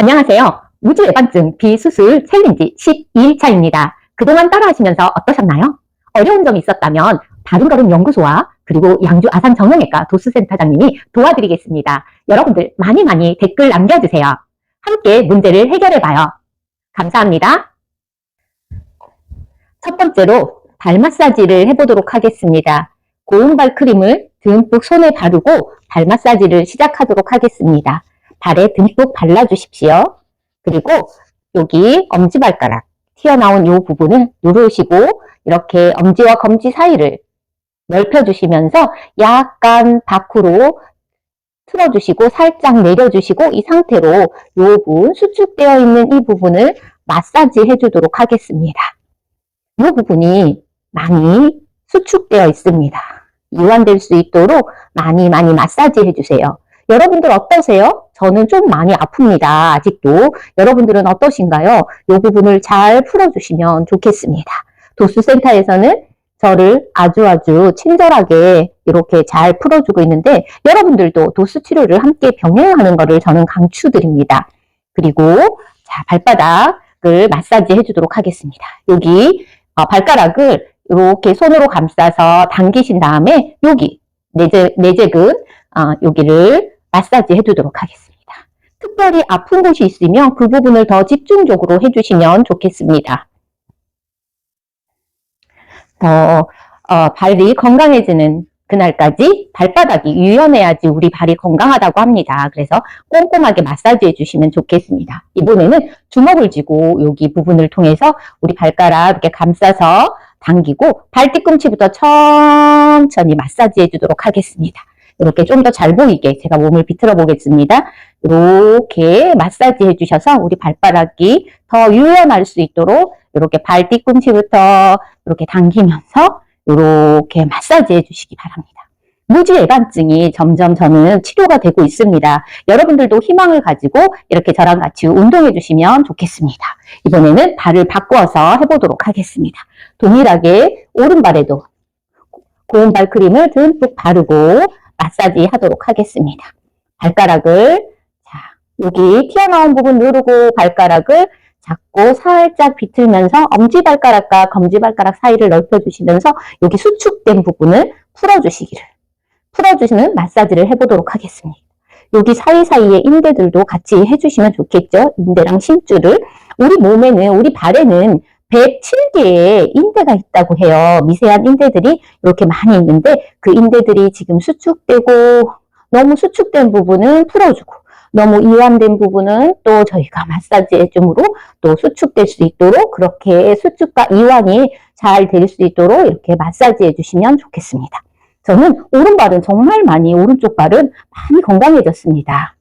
안녕하세요. 무주외반증 비수술 챌린지 12일차입니다. 그동안 따라하시면서 어떠셨나요? 어려운 점이 있었다면 바른걸음 연구소와 그리고 양주 아산 정형외과 도수센터장님이 도와드리겠습니다. 여러분들 많이 많이 댓글 남겨주세요. 함께 문제를 해결해봐요. 감사합니다. 첫 번째로 발 마사지를 해보도록 하겠습니다. 고운발 크림을 듬뿍 손에 바르고 발 마사지를 시작하도록 하겠습니다. 발에 듬뿍 발라주십시오. 그리고 여기 엄지발가락 튀어나온 이 부분을 누르시고 이렇게 엄지와 검지 사이를 넓혀주시면서 약간 밖으로 틀어주시고 살짝 내려주시고 이 상태로 이 부분 수축되어 있는 이 부분을 마사지 해주도록 하겠습니다. 이 부분이 많이 수축되어 있습니다. 이완될 수 있도록 많이 많이 마사지 해주세요. 여러분들 어떠세요? 저는 좀 많이 아픕니다. 아직도. 여러분들은 어떠신가요? 이 부분을 잘 풀어주시면 좋겠습니다. 도수센터에서는 저를 아주 아주 친절하게 이렇게 잘 풀어주고 있는데 여러분들도 도수 치료를 함께 병행하는 것을 저는 강추드립니다. 그리고 자 발바닥을 마사지 해주도록 하겠습니다. 여기 어, 발가락을 이렇게 손으로 감싸서 당기신 다음에 여기 내재, 내재근 어, 여기를 마사지 해주도록 하겠습니다. 특별히 아픈 곳이 있으면 그 부분을 더 집중적으로 해주시면 좋겠습니다. 더 어, 발이 건강해지는 그날까지 발바닥이 유연해야지 우리 발이 건강하다고 합니다. 그래서 꼼꼼하게 마사지 해주시면 좋겠습니다. 이번에는 주먹을 쥐고 여기 부분을 통해서 우리 발가락 이렇게 감싸서 당기고 발 뒤꿈치부터 천천히 마사지 해주도록 하겠습니다. 이렇게 좀 더 잘 보이게 제가 몸을 비틀어 보겠습니다. 이렇게 마사지 해주셔서 우리 발바닥이 더 유연할 수 있도록 이렇게 발 뒤꿈치부터 이렇게 당기면서 이렇게 마사지 해주시기 바랍니다. 무지외반증이 점점 저는 치료가 되고 있습니다. 여러분들도 희망을 가지고 이렇게 저랑 같이 운동해 주시면 좋겠습니다. 이번에는 발을 바꿔서 해보도록 하겠습니다. 동일하게 오른발에도 고운 발크림을 듬뿍 바르고 마사지 하도록 하겠습니다. 발가락을 자 여기 튀어나온 부분 누르고 발가락을 잡고 살짝 비틀면서 엄지발가락과 검지발가락 사이를 넓혀주시면서 여기 수축된 부분을 풀어주시기를 풀어주시는 마사지를 해보도록 하겠습니다. 여기 사이사이에 인대들도 같이 해주시면 좋겠죠. 인대랑 심줄을 우리 몸에는 우리 발에는 107개의 인대가 있다고 해요. 미세한 인대들이 이렇게 많이 있는데 그 인대들이 지금 수축되고 너무 수축된 부분은 풀어주고 너무 이완된 부분은 또 저희가 마사지 해줌으로 또 수축될 수 있도록 그렇게 수축과 이완이 잘 될 수 있도록 이렇게 마사지 해주시면 좋겠습니다. 저는 오른발은 정말 많이 오른쪽 발은 많이 건강해졌습니다.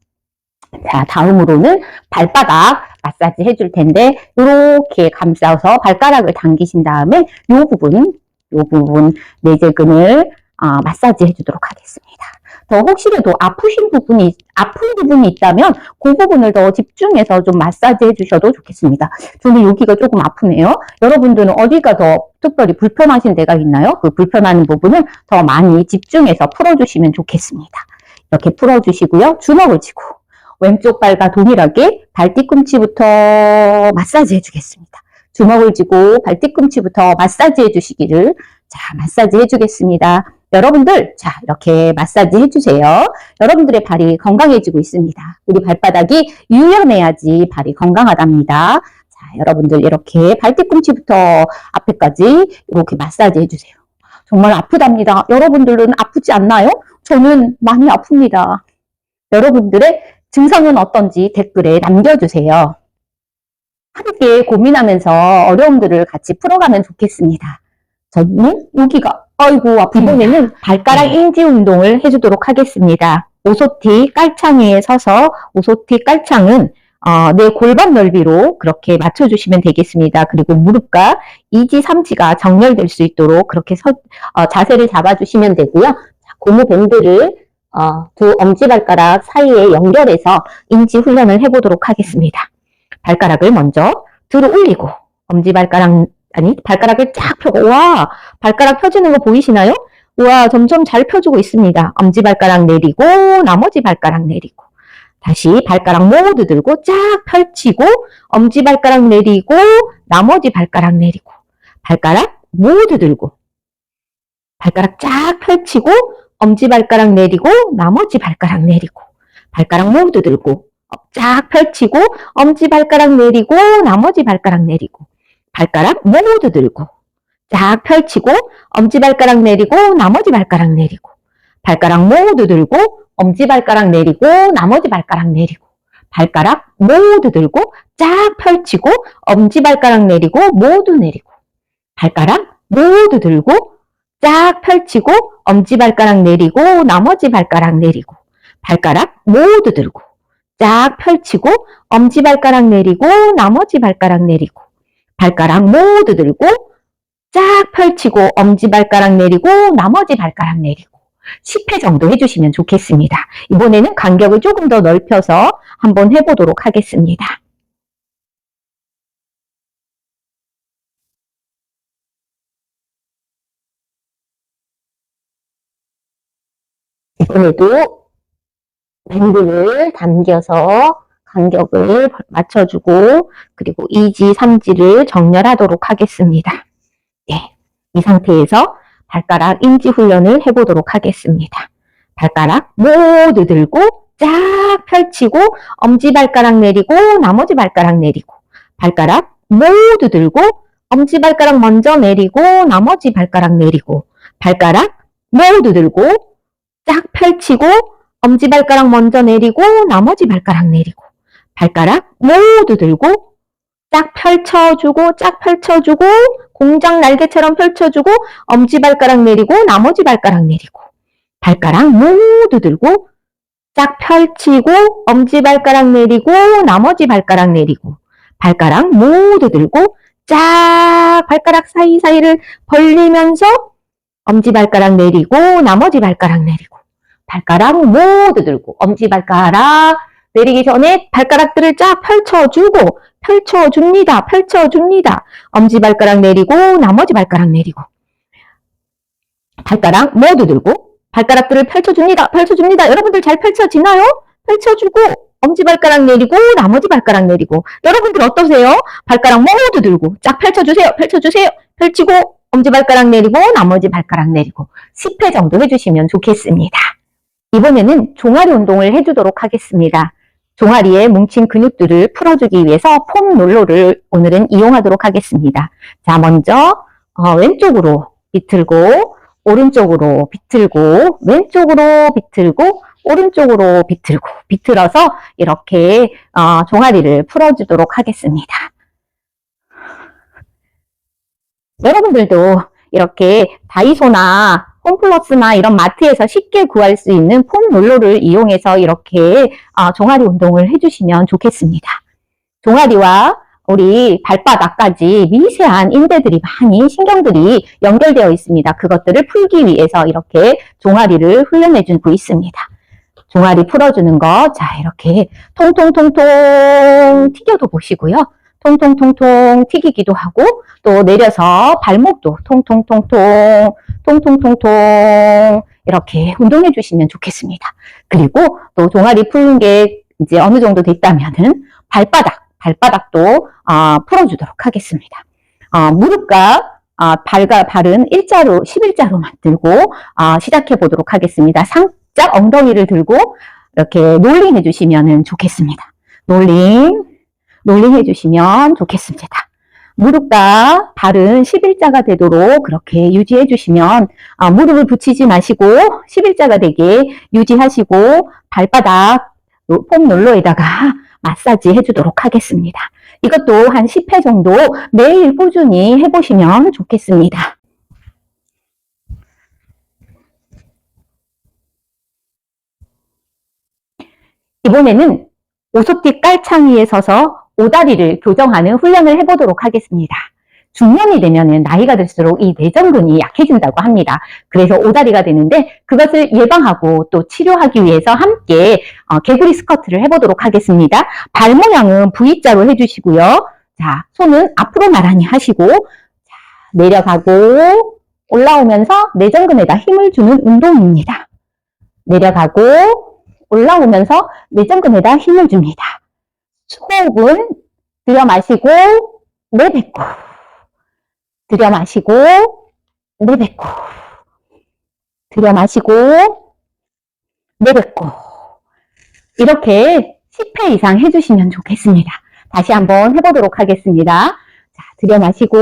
자 다음으로는 발바닥 마사지 해줄 텐데 이렇게 감싸서 발가락을 당기신 다음에 이 부분 이 부분 내재근을 어, 마사지 해주도록 하겠습니다. 더 혹시라도 아프신 부분이 아픈 부분이 있다면 그 부분을 더 집중해서 좀 마사지 해주셔도 좋겠습니다. 저는 여기가 조금 아프네요. 여러분들은 어디가 더 특별히 불편하신 데가 있나요? 그 불편한 부분을 더 많이 집중해서 풀어주시면 좋겠습니다. 이렇게 풀어주시고요. 주먹을 쥐고 왼쪽 발과 동일하게 발 뒤꿈치부터 마사지 해주겠습니다. 주먹을 쥐고 발 뒤꿈치부터 마사지 해주시기를 자 마사지 해주겠습니다. 여러분들 자 이렇게 마사지 해주세요. 여러분들의 발이 건강해지고 있습니다. 우리 발바닥이 유연해야지 발이 건강하답니다. 자 여러분들 이렇게 발 뒤꿈치부터 앞에까지 이렇게 마사지 해주세요. 정말 아프답니다. 여러분들은 아프지 않나요? 저는 많이 아픕니다. 여러분들의 증상은 어떤지 댓글에 남겨주세요. 함께 고민하면서 어려움들을 같이 풀어가면 좋겠습니다. 저는 여기가 아이고 아픕니다. 이번에는 발가락 인지 운동을 해주도록 하겠습니다. 오소티 깔창 위에 서서 오소티 깔창은 어, 내 골반 넓이로 그렇게 맞춰주시면 되겠습니다. 그리고 무릎과 이지 삼지가 정렬될 수 있도록 그렇게 서, 어, 자세를 잡아주시면 되고요. 자, 고무 밴드를 어, 두 엄지발가락 사이에 연결해서 인지 훈련을 해보도록 하겠습니다. 발가락을 먼저 들어 올리고 엄지발가락 아니 발가락을 쫙 펴고 와 발가락 펴지는 거 보이시나요? 와 점점 잘 펴지고 있습니다. 엄지발가락 내리고 나머지 발가락 내리고 다시 발가락 모두 들고 쫙 펼치고 엄지발가락 내리고 나머지 발가락 내리고 발가락 모두 들고 발가락 쫙 펼치고 엄지발가락 내리고 나머지 발가락 내리고 발가락 모두 들고 쫙 펼치고 엄지발가락 내리고 나머지 발가락 내리고 발가락 모두 들고 쫙 펼치고 엄지발가락 내리고 나머지 발가락 내리고 발가락 모두 들고 엄지발가락 내리고 나머지 발가락 내리고 발가락 모두 들고 쫙 펼치고 엄지발가락 내리고 모두 내리고 발가락 모두 들고 쫙 펼치고 엄지발가락 내리고 나머지 발가락 내리고 발가락 모두 들고 쫙 펼치고 엄지발가락 내리고 나머지 발가락 내리고 발가락 모두 들고 쫙 펼치고 엄지발가락 내리고 나머지 발가락 내리고 10회 정도 해주시면 좋겠습니다. 이번에는 간격을 조금 더 넓혀서 한번 해보도록 하겠습니다. 이번에도 밴드를 당겨서 간격을 맞춰주고 그리고 2지, 3지를 정렬하도록 하겠습니다. 네, 이 상태에서 발가락 인지 훈련을 해보도록 하겠습니다. 발가락 모두 들고 쫙 펼치고 엄지발가락 내리고 나머지 발가락 내리고 발가락 모두 들고 엄지발가락 먼저 내리고 나머지 발가락 내리고 발가락 모두 들고 쫙 펼치고 엄지발가락 먼저 내리고 나머지 발가락 내리고 발가락 모두 들고 쫙 펼쳐주고 쫙 펼쳐주고 공장 날개처럼 펼쳐주고 엄지발가락 내리고 나머지 발가락 내리고 발가락 모두 들고 쫙 펼치고 엄지발가락 내리고 나머지 발가락 내리고 발가락 모두 들고 쫙 발가락 사이사이를 벌리면서 엄지발가락 내리고 나머지 발가락 내리고 발가락 모두 들고 엄지발가락 내리기 전에 발가락들을 쫙 펼쳐주고 펼쳐줍니다. 펼쳐줍니다. 엄지발가락 내리고 나머지 발가락 내리고 발가락 모두 들고 발가락들을 펼쳐줍니다. 펼쳐줍니다. 여러분들 잘 펼쳐지나요? 펼쳐주고 엄지발가락 내리고 나머지 발가락 내리고 여러분들 어떠세요? 발가락 모두 들고 쫙 펼쳐주세요. 펼쳐주세요. 펼치고 엄지발가락 내리고 나머지 발가락 내리고 10회 정도 해주시면 좋겠습니다. 이번에는 종아리 운동을 해주도록 하겠습니다. 종아리에 뭉친 근육들을 풀어주기 위해서 폼 롤러를 오늘은 이용하도록 하겠습니다. 자, 먼저 어, 왼쪽으로 비틀고 오른쪽으로 비틀고 왼쪽으로 비틀고 오른쪽으로 비틀고 비틀어서 이렇게 어, 종아리를 풀어주도록 하겠습니다. 여러분들도 이렇게 다이소나 홈플러스나 이런 마트에서 쉽게 구할 수 있는 폼 롤러를 이용해서 이렇게 어, 종아리 운동을 해주시면 좋겠습니다. 종아리와 우리 발바닥까지 미세한 인대들이 많이 신경들이 연결되어 있습니다. 그것들을 풀기 위해서 이렇게 종아리를 훈련해 주고 있습니다. 종아리 풀어주는 것, 자 이렇게 통통통통 튀겨도 보시고요. 통통통통 튀기기도 하고 또 내려서 발목도 통통통통 통통통통 이렇게 운동해 주시면 좋겠습니다. 그리고 또 종아리 푸는 게 이제 어느 정도 됐다면은 발바닥 발바닥도 어, 풀어주도록 하겠습니다. 어, 무릎과 어, 발과 발은 일자로 11자로 만들고 어, 시작해 보도록 하겠습니다. 살짝 엉덩이를 들고 이렇게 롤링 해주시면 좋겠습니다. 롤링 롤링 해주시면 좋겠습니다. 무릎과 발은 11자가 되도록 그렇게 유지해 주시면 아, 무릎을 붙이지 마시고 11자가 되게 유지하시고 발바닥 폼 롤러에다가 마사지 해주도록 하겠습니다. 이것도 한 10회 정도 매일 꾸준히 해보시면 좋겠습니다. 이번에는 오소티 깔창 위에 서서 오다리를 교정하는 훈련을 해보도록 하겠습니다. 중년이 되면 나이가 들수록 이 내전근이 약해진다고 합니다. 그래서 오다리가 되는데 그것을 예방하고 또 치료하기 위해서 함께 어, 개구리 스쿼트를 해보도록 하겠습니다. 발 모양은 V자로 해주시고요. 자, 손은 앞으로 나란히 하시고 자, 내려가고 올라오면서 내전근에다 힘을 주는 운동입니다. 내려가고 올라오면서 내전근에다 힘을 줍니다. 호흡은 들여 마시고 내뱉고 들여 마시고 내뱉고 들여 마시고 내뱉고 이렇게 10회 이상 해주시면 좋겠습니다. 다시 한번 해보도록 하겠습니다. 자, 들여 마시고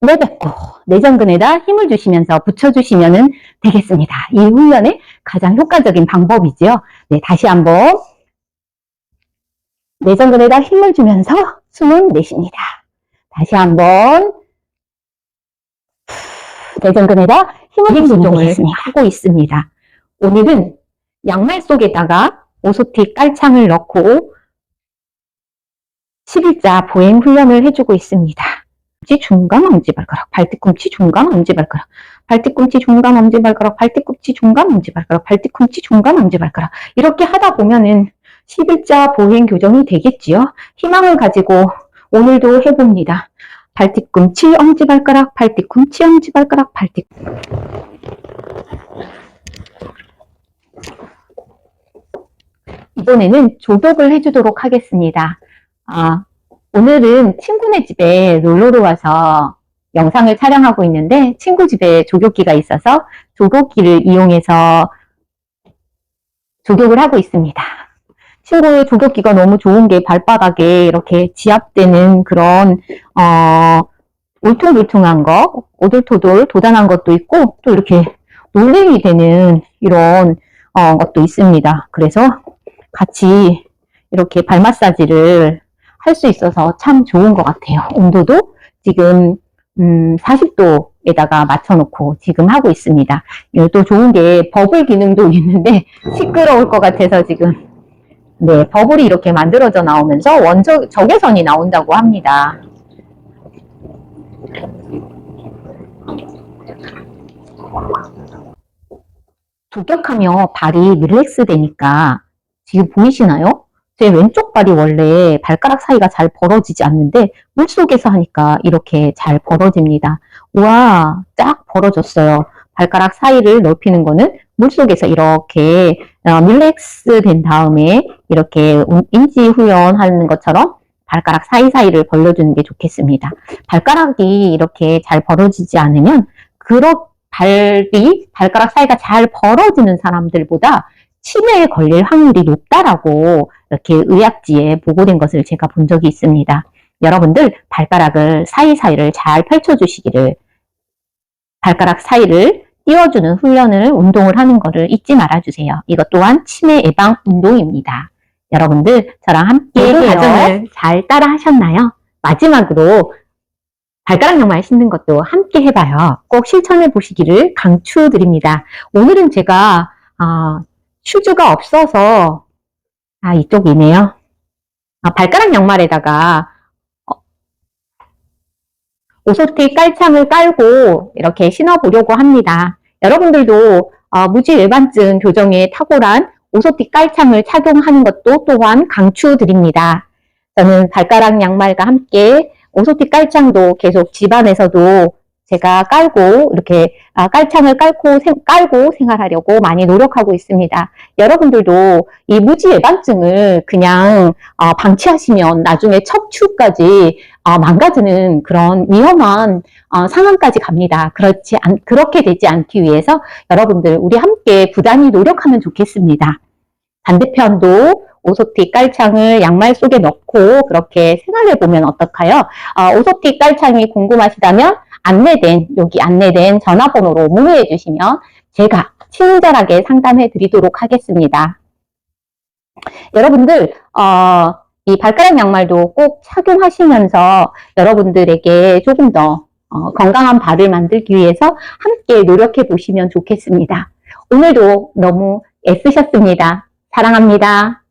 내뱉고 내전근에다 힘을 주시면서 붙여주시면 되겠습니다. 이 훈련의 가장 효과적인 방법이죠. 네, 다시 한번 내전근에다 힘을 주면서 숨은 내쉽니다. 다시 한번 내전근에다 힘을 되겠습니다. 하고 있습니다. 오늘은 양말 속에다가 오소티 깔창을 넣고 11자 보행 훈련을 해주고 있습니다. 엄지 중간 엄지 발가락, 발뒤꿈치 중간 엄지 발가락, 발뒤꿈치 중간 엄지 발가락, 발뒤꿈치 중간 엄지 발가락, 발뒤꿈치 중간 엄지 발가락 이렇게 하다 보면은 11자 보행 교정이 되겠지요. 희망을 가지고 오늘도 해봅니다. 발뒤 꿈치 엄지 발가락, 발뒤 꿈치 엄지 발가락, 발뒤 이번에는 조격을 해주도록 하겠습니다. 아, 오늘은 친구네 집에 놀러로 와서 영상을 촬영하고 있는데 친구 집에 조교기가 있어서 조교기를 이용해서 조격을 하고 있습니다. 친구의 조격기가 너무 좋은 게 발바닥에 이렇게 지압되는 그런 어, 울퉁불퉁한 거, 오돌토돌 도단한 것도 있고 또 이렇게 놀림이 되는 이런 어, 것도 있습니다. 그래서 같이 이렇게 발 마사지를 할 수 있어서 참 좋은 것 같아요. 온도도 지금 음, 40도에다가 맞춰놓고 지금 하고 있습니다. 또 좋은 게 버블 기능도 있는데 시끄러울 것 같아서 지금 네 버블이 이렇게 만들어져 나오면서 원적 적외선이 나온다고 합니다. 조격하며 발이 릴렉스 되니까 지금 보이시나요? 제 왼쪽 발이 원래 발가락 사이가 잘 벌어지지 않는데 물속에서 하니까 이렇게 잘 벌어집니다. 우와, 쫙 벌어졌어요. 발가락 사이를 넓히는 거는 물속에서 이렇게 어, 릴렉스 된 다음에 이렇게 인지 후연 하는 것처럼 발가락 사이사이를 벌려주는 게 좋겠습니다. 발가락이 이렇게 잘 벌어지지 않으면 그렇 발이 발가락 사이가 잘 벌어지는 사람들보다 치매에 걸릴 확률이 높다라고 이렇게 의학지에 보고된 것을 제가 본 적이 있습니다. 여러분들 발가락을 사이사이를 잘 펼쳐주시기를 발가락 사이를 띄워주는 훈련을 운동을 하는 것을 잊지 말아주세요. 이것 또한 치매 예방 운동입니다. 여러분들 저랑 함께. 과정을 잘 따라 하셨나요? 마지막으로 발가락 양말 신는 것도 함께 해봐요. 꼭 실천해 보시기를 강추드립니다. 오늘은 제가 아, 슈즈가 없어서 아 이쪽이네요. 아, 발가락 양말에다가 어, 오소티 깔창을 깔고 이렇게 신어보려고 합니다. 여러분들도 어, 무지 일반증 교정에 탁월한 오소티 깔창을 착용하는 것도 또한 강추드립니다. 저는 발가락 양말과 함께 오소티 깔창도 계속 집안에서도 제가 깔고 이렇게 아, 깔창을 깔고 생, 깔고 생활하려고 많이 노력하고 있습니다. 여러분들도 이 무지 예방증을 그냥 어, 방치하시면 나중에 척추까지 어, 망가지는 그런 위험한 어, 상황까지 갑니다. 그렇지 않, 그렇게 되지 않기 위해서 여러분들 우리 함께 부단히 노력하면 좋겠습니다. 반대편도 오소티 깔창을 양말 속에 넣고 그렇게 생활해 보면 어떨까요? 어, 오소티 깔창이 궁금하시다면 안내된 여기 안내된 전화번호로 문의해 주시면 제가 친절하게 상담해 드리도록 하겠습니다. 여러분들 어, 이 발가락 양말도 꼭 착용하시면서 여러분들에게 조금 더 어, 건강한 발을 만들기 위해서 함께 노력해 보시면 좋겠습니다. 오늘도 너무 애쓰셨습니다. 사랑합니다.